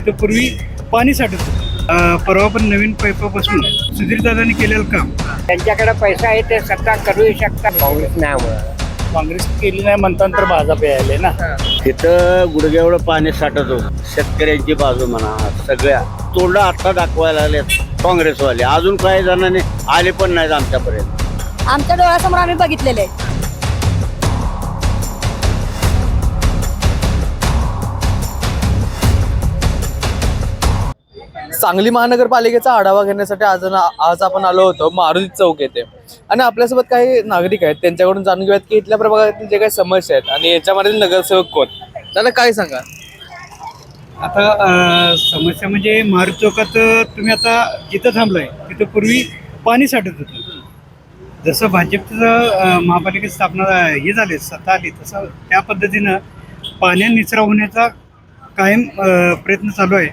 तिथं पूर्वी पाणी साठत होतं. अं, परवा पण नवीन पाईपापासून सुधीरदादांनी केलेलं काम. त्यांच्याकडे पैसा आहे ते सत्ता करू शकतात. काँग्रेस नाही काँग्रेस केली नाही म्हणताना तर भाजप यायले ना. तिथं गुडघ्याएवढं पाणी साठत होतं. शेतकऱ्यांची बाजू म्हणा सगळ्या तोंड आता दाखवायला लागलेत काँग्रेसवाले. अजून काही जणांनी आले पण नाहीत आमच्यापर्यंत. आमच्या डोळ्यासमोर आम्ही बघितलेले. सांगली महानगरपालिकेचा आढावा घेण्यासाठी आज आज आपण आलो होतो मारुती चौक येथे. आणि आपल्यासोबत काही नागरिक आहेत त्यांच्याकडून जाणून घेऊयात की इथल्या प्रभागातील जे काही समस्या आहेत आणि याच्यामध्ये नगरसेवक कोण? त्याला काय सांगा? आता समस्या म्हणजे मारुती चौकात तुम्ही आता जिथं थांबलाय तिथं पूर्वी पाणी साठत होतं. जसं भाजपचं महापालिकेची स्थापना हे झाले सत्ता आली तसं त्या पद्धतीनं पाण्या निचरा होण्याचा कायम प्रयत्न चालू आहे.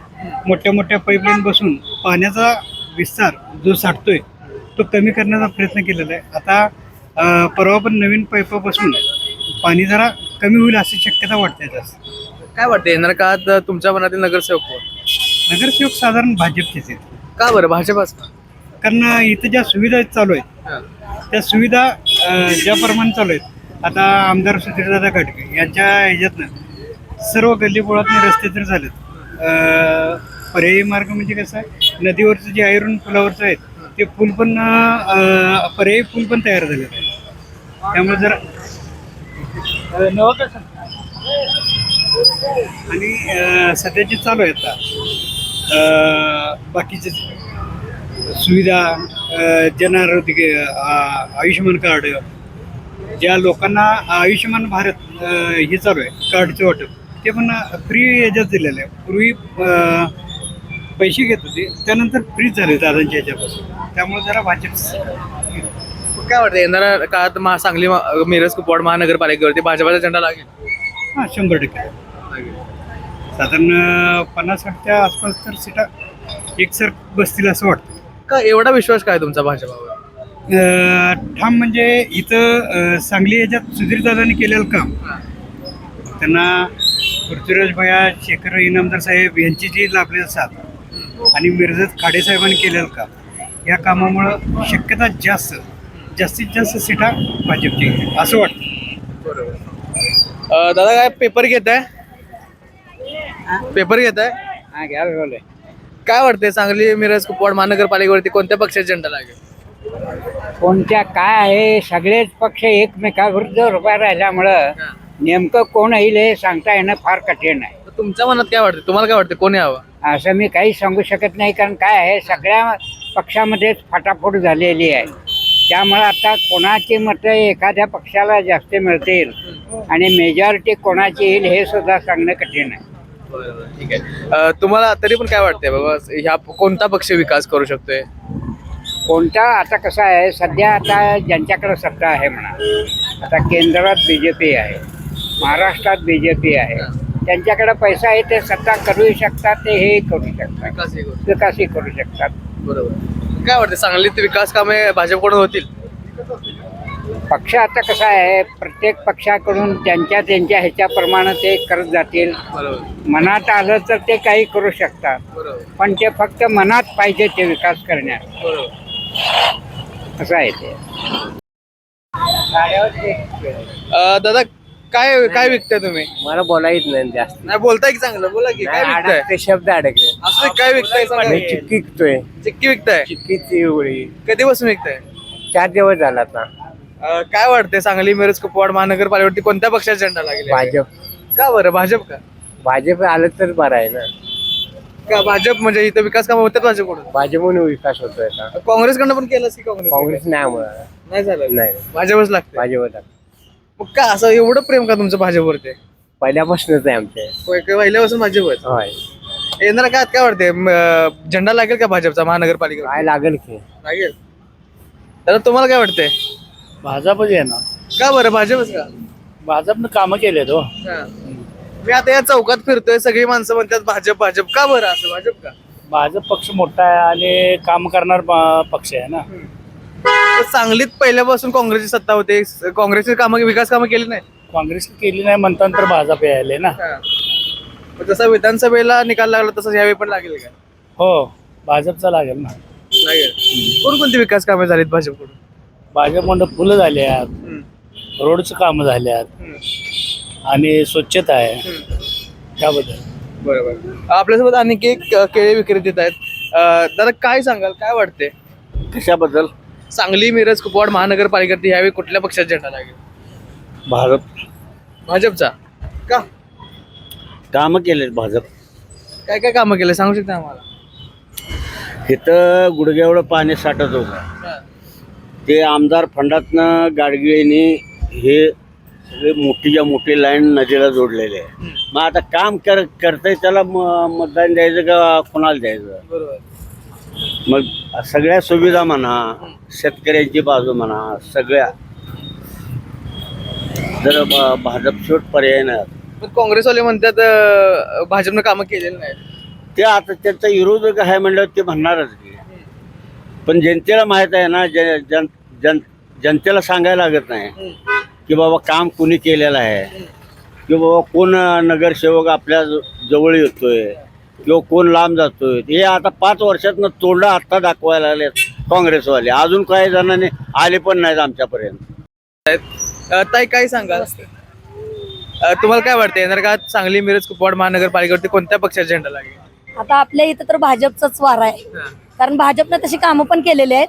मोठ्या मोठ्या पाईपलाईन बसून पाण्याचा विस्तार जो साठतोय तो कमी करण्याचा प्रयत्न केलेला आहे. आता परवा पण नवीन पाईपापासून पाणी जरा कमी होईल अशी शक्यता वाटते जास्त. काय वाटतं येणार काळात तुमच्या मनातील नगरसेवक कोण? नगरसेवक साधारण भाजपचेच आहेत. का बरं? भाजपच कारण इथं ज्या सुविधा चालू आहेत त्या सुविधा अं, ज्या प्रमाणे चालू आहेत आता आमदार सुधीरदादा गडके यांच्या ह्याच्यातनं सर्व गल्लीबोळातले रस्ते तर झालेत. पर्यायी मार्ग म्हणजे कसं आहे? नदीवरचं जे आयरन पुलावरचं आहेत ते पूल पण पर्यायी पूल पण तयार आहेत त्यामुळे जर नवं आणि अं, सध्या जे चालू आहे आता बाकीचे सुविधा अ, जन आरोग्य अ, आयुष्यमान कार्ड ज्या लोकांना आयुष्यमान भारत हे चालू आहे कार्डचं वाटप. ते पण फ्री याच्यात दिलेलं. आहे पूर्वी पैसे घेत होते. त्यानंतर फ्री झाले दादांच्या ह्याच्यापासून त्यामुळे जरा भाजप काय वाटतं येणाऱ्या काळात महा सांगली मिरज कुपवाड महानगरपालिकेवरती भाजपाचा झेंडा लागेल? हां शंभर टक्के. साधारण पन्नास साठच्या आसपास तर सीटा एकसर बसतील असं वाटतं. का एवढा विश्वास काय तुमचा भाजपावर? अ, ठाम म्हणजे इथं अ, सांगली याच्यात सुधीरदादांनी केलेलं काम. त्यांना पृथ्वीराज भया शेखर इनामदार साहेब यांची जी लाभलेली साथ आणि मिरजत खाडे साहेबांनी केलेलं काम या कामामुळं शक्यता जास्त जास्तीत जास्त सीटा भाजपची असं वाटतं. अं, दादा काय पेपर घेत आहे पेपर घेत आहे हा घ्या बोले काय वाटते सांगली मिरज कुपवाड महानगरपालिकेवरती कोणत्या पक्षाचा झेंडा लागेल? कोणत्या काय आहे सगळेच पक्ष एकमेकाविरुद्ध उभा राहिल्यामुळं नेमकं कोण येईल हे सांगता येणं फार कठीण आहे. तर तुमच्या मनात काय वाटतं? तुम्हाला काय वाटतं? कोणी हवं असं मी काही सांगू शकत नाही कारण काय आहे सगळ्या पक्षामध्येच फाटाफूट झालेली आहे. त्यामुळे आता कोणाची मतं एखाद्या पक्षाला जास्त मिळतील आणि मेजॉरिटी कोणाची येईल हे सुद्धा सांगणं कठीण आहे. ठीक आहे. अं, तुम्हाला तरी पण काय वाटतंय बाबा? ह्या कोणता पक्ष विकास करू शकतोय? कोणता? आता कसं आहे सध्या आता ज्यांच्याकडे सत्ता आहे म्हणा आता केंद्रात बी जे पी आहे. महाराष्ट्रात बी जे पी आहे. त्यांच्याकडे पैसा आहे ते सत्ता करू शकतात ते हे करू शकतात. करू. विकासही करू शकतात. बरोबर. काय वाटतं सांगलीत विकास कामे भाजपकडून होतील? पक्ष आता कसा आहे प्रत्येक पक्षाकडून त्यांच्या त्यांच्या ह्याच्याप्रमाणे ते करत जातील. बरोबर. मनात आलं तर ते काही करू शकतात. बरोबर. पण ते फक्त मनात पाहिजे ते विकास करण्यात. बरोबर. असं आहे ते. अं, दादा काय काय विकताय तुम्ही? मला बोलायच नाही जास्त. नाही बोलताय की चांगलं बोला की. काय विकताय? ते शब्द अडकले असं काय विकताय सांगा. मी. चिक्की विकतोय? चिक्की विकताय चिक्कीची एवढी कधीपासून विकताय? चार दिवस झाला आता. अं, काय वाटतंय? सांगली मिरज कुपवाड महानगरपालिकेवरती कोणत्या पक्षाचा झेंडा लागेल? भाजप. का बरं? भाजप का? भाजप आलं तर बरं आहे ना. का भाजप म्हणजे इथं विकास कामं होतात भाजपकडून? भाजपमुळे विकास होतोय काँग्रेसकडनं पण केलं की काँग्रेस काँग्रेस नाही म्हणा नाही झालं. नाही. भाजपच लागतं भाजप मग का असं एवढं प्रेम का तुमचं भाजपवरती? पहिल्यापासूनच आहे आमचे. पहि- पहिल्यापासून भाजपच. होय. येणार काय काय वाटते म, झेंडा लागेल का भाजपचा महानगरपालिका काय लागेल की. लागेल. तर तुम्हाला काय वाटतंय? भाजपच आहे ना का बरं? भाजपच का? भाजपनं कामं केले तो हा. मी आता या चौकात फिरतोय सगळी माणसं म्हणतात भाजप भाजप. का बरं असं? भाजप का? भाजप पक्ष मोठा आहे आणि काम करणार पक्ष आहे ना. सांगलीत पहिल्यापासून काँग्रेसची सत्ता होते. काँग्रेसची कामं विकास कामं केली नाही? काँग्रेस केली नाही म्हणताना तर भाजप यायले ना. जसा विधानसभेला निकाल लागला तसंच यावेळी पण लागेल का? हो भाजपचा लागेल ना. लागेल. कोणकोणती विकास कामे झालीत भाजपकडून? भाजपमध्ये फुलं झाल्यात. रोडची कामं झाल्यात. आणि स्वच्छता आहे. त्याबद्दल. बरोबर. आपल्यासोबत आणखी एक केळी विक्रेते आहेत. अ, दादा काय सांगाल? काय वाटते कशाबद्दल? सांगली मिरज कुपवाड महानगरपालिकेत यावेळी कुठल्या पक्षाचा झेंडा लागेल? भाजप. भाजपचा? का? कामं केलेत भाजप. काय काय कामं केले? सांगू शकता आम्हाला? इथं गुडघ्याएवढं पाणी साठत होतं. ते आमदार फंडातनं गाडगिळीने हे सगळे मोठीच्या मोठी लाईन नदीला जोडलेले आहे. मग आता काम कर करतंय त्याला म- मतदान द्यायचं का कोणाला द्यायचं? बरोबर. मग सगळ्या सुविधा म्हणा शेतकऱ्यांची बाजू म्हणा सगळ्या. जर ब- भाजपसोट पर्याय नाही पण काँग्रेसवाले म्हणतात अ, भाजपनं कामं केलेली नाहीत. ते आता त्यांचा विरोधक आहे म्हणलं ते म्हणणारच की. पण जनतेला माहीत आहे ना जन जन जन जनतेला सांगायला लागत नाही की बाबा काम कुणी केलेलं आहे? की बाबा कोण नगरसेवक आपल्या ज- जवळ येतोय? किंवा कोण लांब जातोय? हे आता पाच वर्षातनं तोंडं आत्ता दाखवायला लागले काँग्रेसवाले. अजून काही जणांनी आले पण नाहीत आमच्यापर्यंत. अ, ताई काय सांगाल? अ, तुम्हाला काय वाटतं येणार का सांगली मिरज कुपवाड महानगरपालिकेवरती कोणत्या पक्षाचा झेंडा लागेल? आता आपल्या इथं तर भाजपचाच वार आहे. कारण भाजपनं तशी कामं पण केलेली आहेत.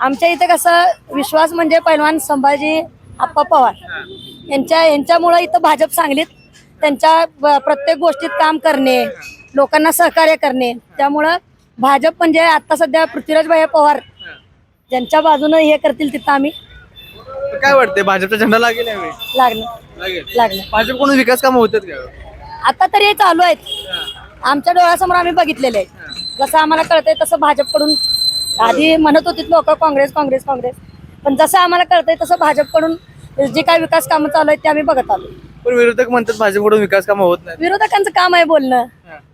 आमच्या इथं कसं विश्वास म्हणजे पैलवान संभाजी आप्पा पवार. यांच्या यांच्यामुळं इथं भाजप सांगलीत त्यांच्या ब- प्रत्येक गोष्टीत काम करणे लोकांना सहकार्य करणे. त्यामुळं भाजप म्हणजे आता सध्या पृथ्वीराज भाई पवार ज्यांच्या बाजूनं हे करतील तिथं आम्ही काय वाटते भाजपचा झेंडा लागेल यावेळी? लागणार. लागेल. लागणार. भाजपकडून विकास कामं होतात का? आता तरी हे चालू आहेत. आमच्या डोळ्यासमोर आम्ही बघितलेले आहे जसं आम्हाला कळतंय तसं भाजपकडून आधी म्हणत होती लोक काँग्रेस काँग्रेस काँग्रेस. पण जसं आम्हाला कळतंय तसं भाजपकडून जे काय विकास कामं चालू आहेत ते आम्ही बघत आलो. पण विरोधक म्हणतात भाजपकडून विकास कामं होत नाहीत. विरोधकांचं काम आहे बोलणं.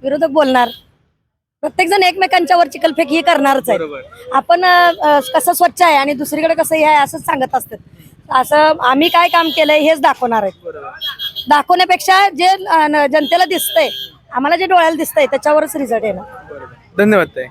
विरोधक बोलणार. प्रत्येक जण एकमेकांच्या वर चिकलफेक ही करणारच आहे आपण अं, कसं स्वच्छ आहे आणि दुसरीकडे कसं हे आहे असंच सांगत असतात. असं आम्ही काय काम केलंय हेच दाखवणार आहे दाखवण्यापेक्षा जे अं, न- जनतेला दिसतंय आम्हाला जे डोळ्याला दिसतंय त्याच्यावरच रिझल्ट येणार. धन्यवाद ताई.